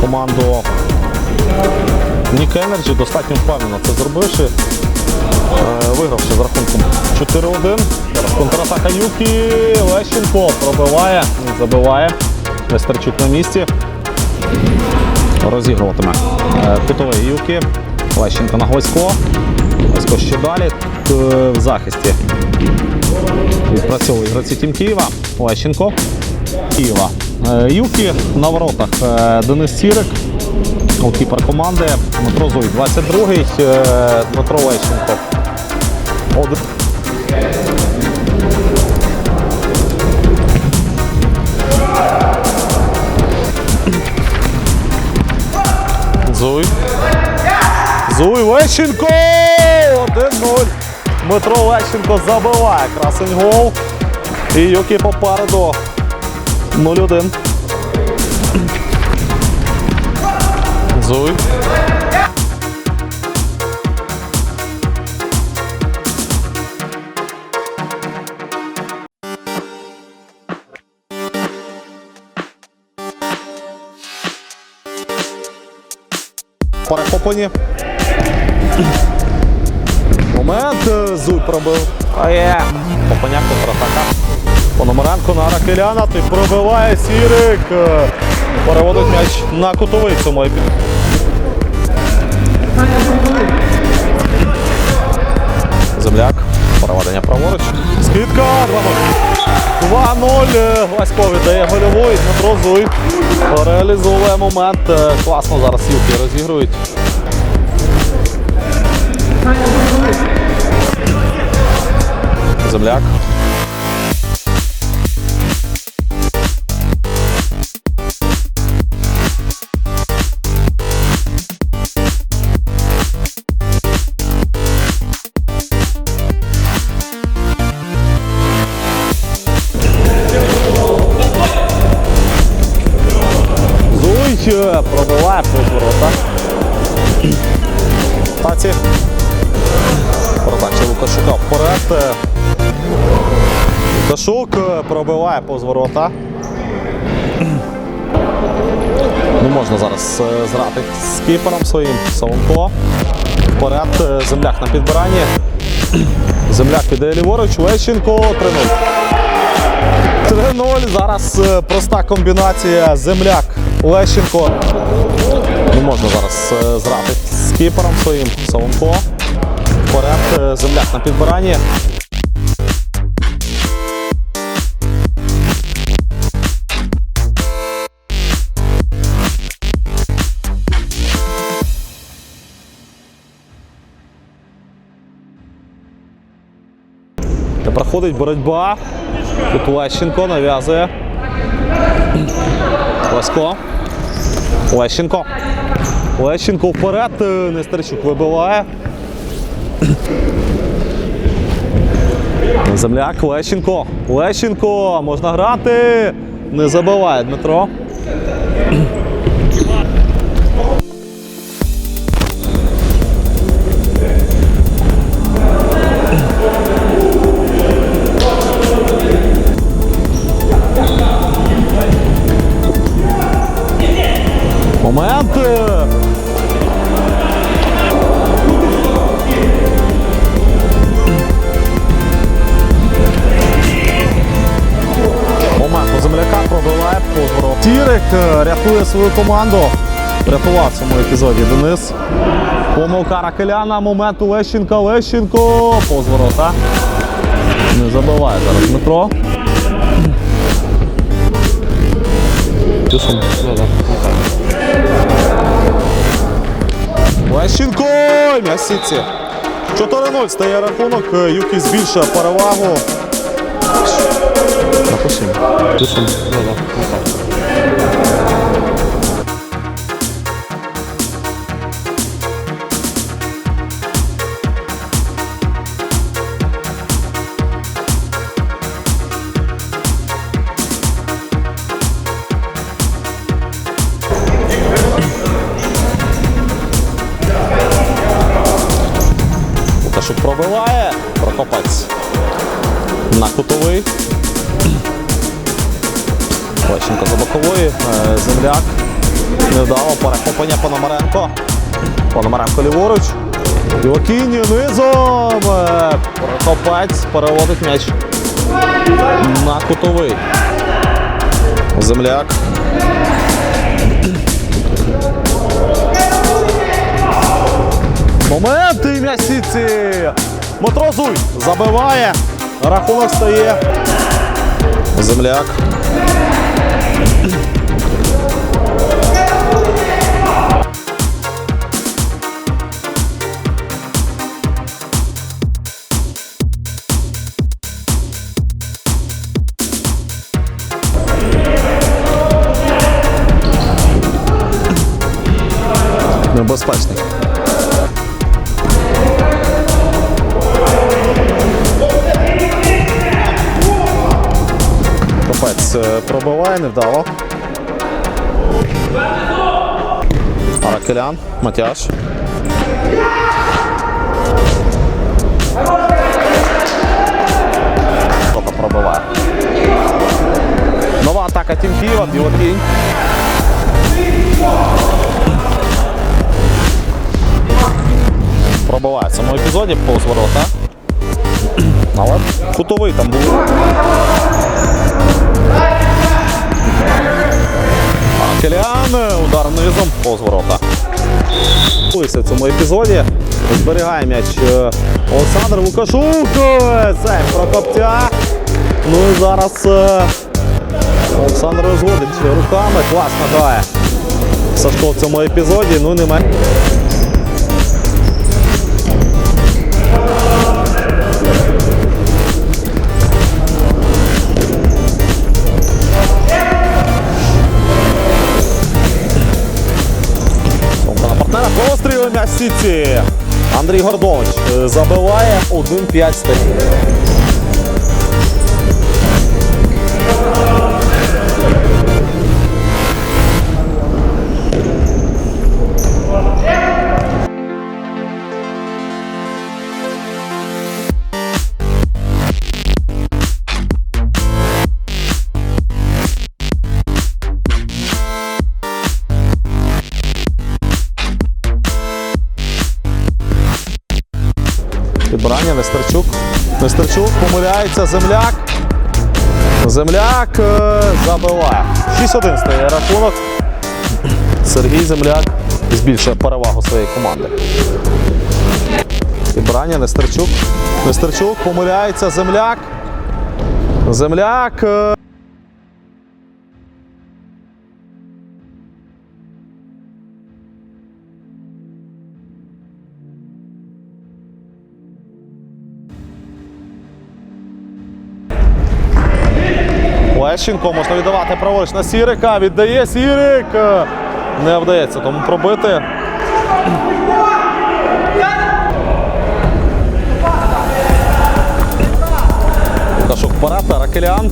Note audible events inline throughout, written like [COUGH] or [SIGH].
команду Нік Енерджі достатньо впевнено це зробивши. Е, Вигравши з рахунком 4-1. Контратака Юкі. Лещенко пробиває, забиває. Нестерчук на місці. Розігруватиме е, кутовий Юкі. Лещенко на Глосько. Глосько ще далі. В захисті відпрацьовує гравці Тім Києва. Лещенко. Києва. Е, Юкі на воротах е, Денис Сірик. Голкіпер команди. Дмитро Зуй, 22-й. е, Дмитро Лещенко. Од- Зуй. Зуй Лещенко! 1-0. Дмитро Лещенко забиває. Красень гол. І Юкі попереду. 0-1. Зуй. Перехоплені. Момент. е, Зуй пробив. А є. Попаняк контратака. Пономаренко на Ракеляна. Ти пробиває Сірик. Переводить м'яч на кутовий в цьому епі. Земляк. Переведення праворуч. Скидка 2-0. 2-0. Е, Гласько віддає гольовий. Дмитро Зуй. Реалізовує момент. Класно зараз юки розігрують. Земляк. Е, пробиває повз ворота. Таці. Передача Лукашука вперед. Лукашук пробиває повз ворота. Не можна зараз е, зрати з кіпером своїм Савонко. Вперед е, земляк на підбиранні. Земляк піде ліворуч. Лещенко 3-0. 3-0. Зараз е, проста комбінація. Земляк. Лещенко. Не можна зараз е, зрати з кіпером своїм Савонко. Вперед е, земляк на підбиранні. Проходить боротьба. Тут Лещенко нав'язує. Лесько. Лещенко. Лещенко вперед. е, Нестерчук вибиває. Земляк Лещенко. Лещенко. Можна грати. Не забиває Дмитро. Тірик е, рятує свою команду. Рятував в цьому епізоді Денис. Помилка Ракеляна. Момент у Лещенка. Лещенко. Позворота. Не забиває зараз Дмитро. Тюшин. Лещенко! М'ясіці. 4-0 стає рахунок. Юкі збільшує перевагу. Напиши. Пробиває. Прокопець на кутовий. Лещенко за бокової. Е, Земляк. Невдало перехоплення Пономаренко. Пономаренко ліворуч. Івакінь низом. Е, Прокопець переводить м'яч на кутовий. Земляк. Момент і м'яч сітці. Матрозуй забиває. Рахунок стає. Земляк. Пробиває, невдало. Аракелян, Матяш. Хто пробиває. Нова атака Тім Києва, Білокінь. Пробиває в цьому епізоді повз ворота. [CLEARS THROAT] Але кутовий там був. Келіан, удар низом повз ворота. В цьому епізоді зберігає м'яч е, Олександр Лукашук. Це Прокоптя. Ну і зараз е, Олександр розводить руками. Класно грає. Сашко в цьому епізоді, ну не сітці. Андрій Гордович е, забиває 1-5 статті. Підбирання Нестерчук. Нестерчук помиляється. Земляк. Земляк е, забиває. 6-1 стає рахунок. Сергій Земляк збільшує перевагу своєї команди. Підбирання Нестерчук. Нестерчук помиляється. Земляк. Земляк. Лещенко можна віддавати праворуч на Сірика. Віддає Сірик. Не вдається тому пробити. Лукашук вперед, Ракелян.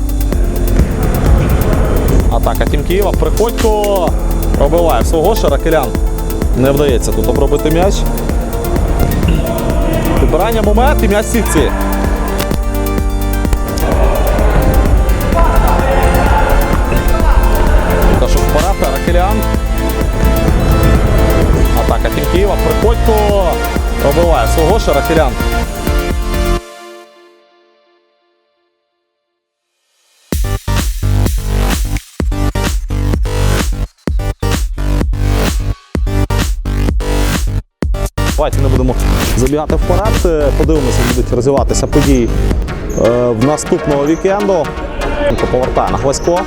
Атака Тім Києва. Приходько пробиває свого ж Ракелян. Не вдається тут обробити м'яч. Підбирання момент і м'яч сітці. Ракелян. Атака Тім Києва. Приходько пробиває свого ж Ракелян. Давайте не будемо забігати вперед. Е, Подивимося, як будуть розвиватися події е, в наступного вікенду. Повертає на Хвасько.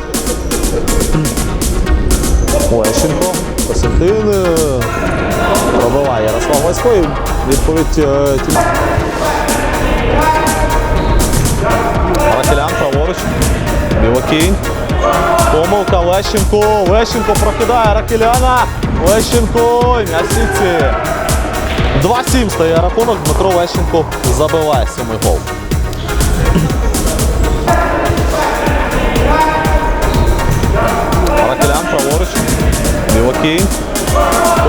Лещенко. Костянтин. е, Пробиває Ярослав Васько і відповідь е, Тім. Рахелян праворуч. Білокінь. Помилка Лещенко. Лещенко прокидає Ракеляна. Лещенко. і М'яч в сітці. 2-7 стає рахунок. Дмитро Лещенко забиває сьомий гол. праворуч. Білокій.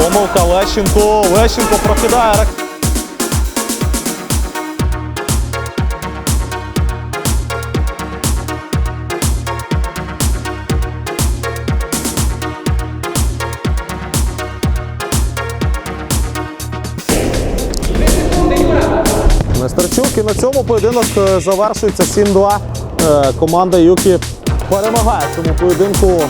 Помилка Лещенко. Лещенко прокидає. Нестерчук і на цьому поєдинок е, завершується 7-2. Е, команда Юкі перемагає в цьому поєдинку.